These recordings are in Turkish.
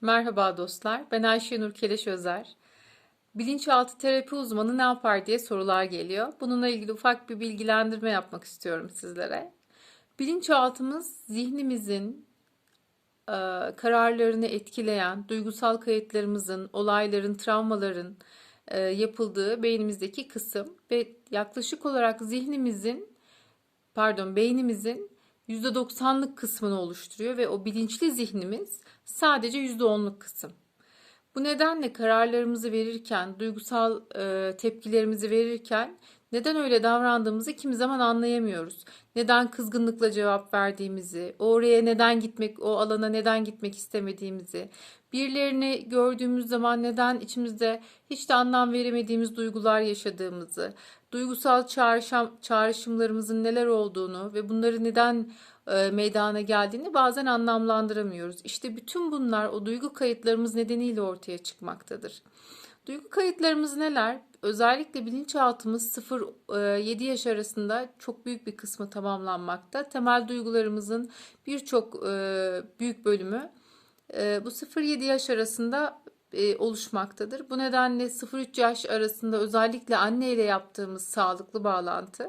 Merhaba dostlar, ben Ayşenur Keleş Özer. Bilinçaltı terapi uzmanı ne yapar diye sorular geliyor. Bununla ilgili ufak bir bilgilendirme yapmak istiyorum sizlere. Bilinçaltımız zihnimizin e, kararlarını etkileyen, duygusal kayıtlarımızın, olayların, travmaların e, yapıldığı beynimizdeki kısım ve yaklaşık olarak zihnimizin, pardon beynimizin %90'lık kısmını oluşturuyor ve o bilinçli zihnimiz sadece %10'luk kısım. Bu nedenle kararlarımızı verirken, duygusal tepkilerimizi verirken neden öyle davrandığımızı kimi zaman anlayamıyoruz. Neden kızgınlıkla cevap verdiğimizi, oraya neden gitmek, o alana neden gitmek istemediğimizi, birilerini gördüğümüz zaman neden içimizde hiç de anlam veremediğimiz duygular yaşadığımızı, duygusal çağrışım, çağrışımlarımızın neler olduğunu ve bunları neden e, meydana geldiğini bazen anlamlandıramıyoruz. İşte bütün bunlar o duygu kayıtlarımız nedeniyle ortaya çıkmaktadır. Duygu kayıtlarımız neler? Özellikle bilinçaltımız 0-7 yaş arasında çok büyük bir kısmı tamamlanmakta. Temel duygularımızın birçok e, büyük bölümü e, bu 0-7 yaş arasında e, oluşmaktadır. Bu nedenle 0-3 yaş arasında özellikle anne ile yaptığımız sağlıklı bağlantı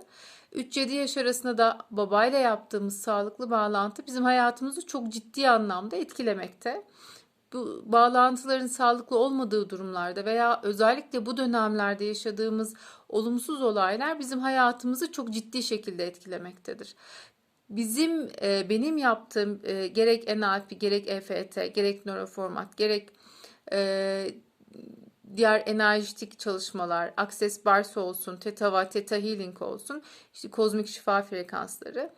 3-7 yaş arasında da babayla yaptığımız sağlıklı bağlantı bizim hayatımızı çok ciddi anlamda etkilemekte. Bu bağlantıların sağlıklı olmadığı durumlarda veya özellikle bu dönemlerde yaşadığımız olumsuz olaylar bizim hayatımızı çok ciddi şekilde etkilemektedir. Bizim e, benim yaptığım e, gerek NLP, gerek EFT, gerek nöroformat, gerek e, diğer enerjitik çalışmalar, Access Bars olsun, Theta ve Theta Healing olsun, işte kozmik şifa frekansları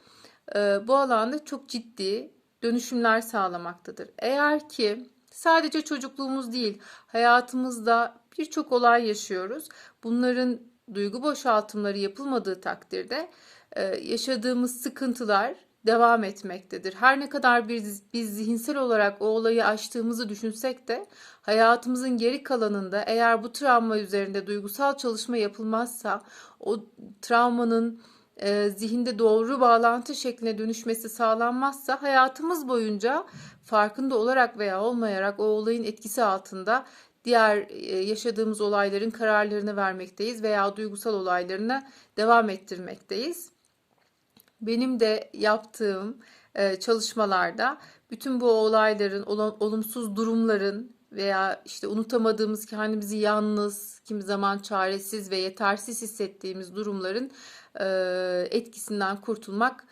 bu alanda çok ciddi dönüşümler sağlamaktadır. Eğer ki sadece çocukluğumuz değil, hayatımızda birçok olay yaşıyoruz. Bunların duygu boşaltımları yapılmadığı takdirde e, yaşadığımız sıkıntılar devam etmektedir. Her ne kadar biz, biz zihinsel olarak o olayı aştığımızı düşünsek de hayatımızın geri kalanında eğer bu travma üzerinde duygusal çalışma yapılmazsa o travmanın e, zihinde doğru bağlantı şekline dönüşmesi sağlanmazsa hayatımız boyunca farkında olarak veya olmayarak o olayın etkisi altında diğer e, yaşadığımız olayların kararlarını vermekteyiz veya duygusal olaylarına devam ettirmekteyiz. Benim de yaptığım e, çalışmalarda bütün bu olayların, olumsuz durumların veya işte unutamadığımız kendimizi yalnız, kimi zaman çaresiz ve yetersiz hissettiğimiz durumların e, etkisinden kurtulmak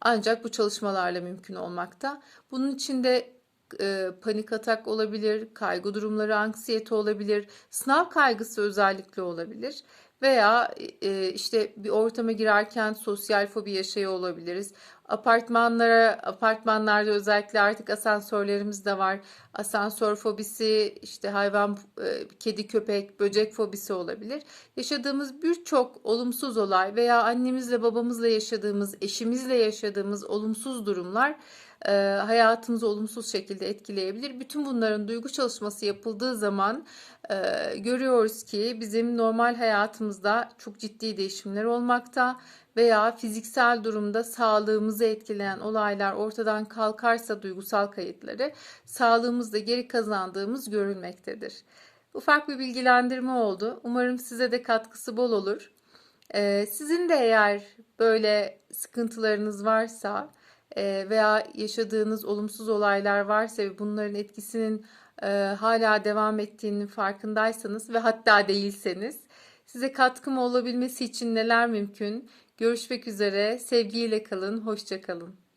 ancak bu çalışmalarla mümkün olmakta. Bunun için de e, panik atak olabilir, kaygı durumları, anksiyete olabilir, sınav kaygısı özellikle olabilir veya e, işte bir ortama girerken sosyal fobi yaşıyor olabiliriz. Apartmanlara, apartmanlarda özellikle artık asansörlerimiz de var. Asansör fobisi, işte hayvan, e, kedi, köpek, böcek fobisi olabilir. Yaşadığımız birçok olumsuz olay veya annemizle babamızla yaşadığımız, eşimizle yaşadığımız olumsuz durumlar e, hayatımızı olumsuz şekilde etkileyebilir. Bütün bunların duygu çalışması yapıldığı zaman e, görüyoruz ki bizim normal hayatımızda çok ciddi değişimler olmakta veya fiziksel durumda sağlığımızı etkileyen olaylar ortadan kalkarsa duygusal kayıtları sağlığımızda geri kazandığımız görülmektedir. Ufak bir bilgilendirme oldu. Umarım size de katkısı bol olur. Ee, sizin de eğer böyle sıkıntılarınız varsa veya yaşadığınız olumsuz olaylar varsa ve bunların etkisinin e, hala devam ettiğinin farkındaysanız ve hatta değilseniz size katkım olabilmesi için neler mümkün? Görüşmek üzere. Sevgiyle kalın. Hoşça kalın.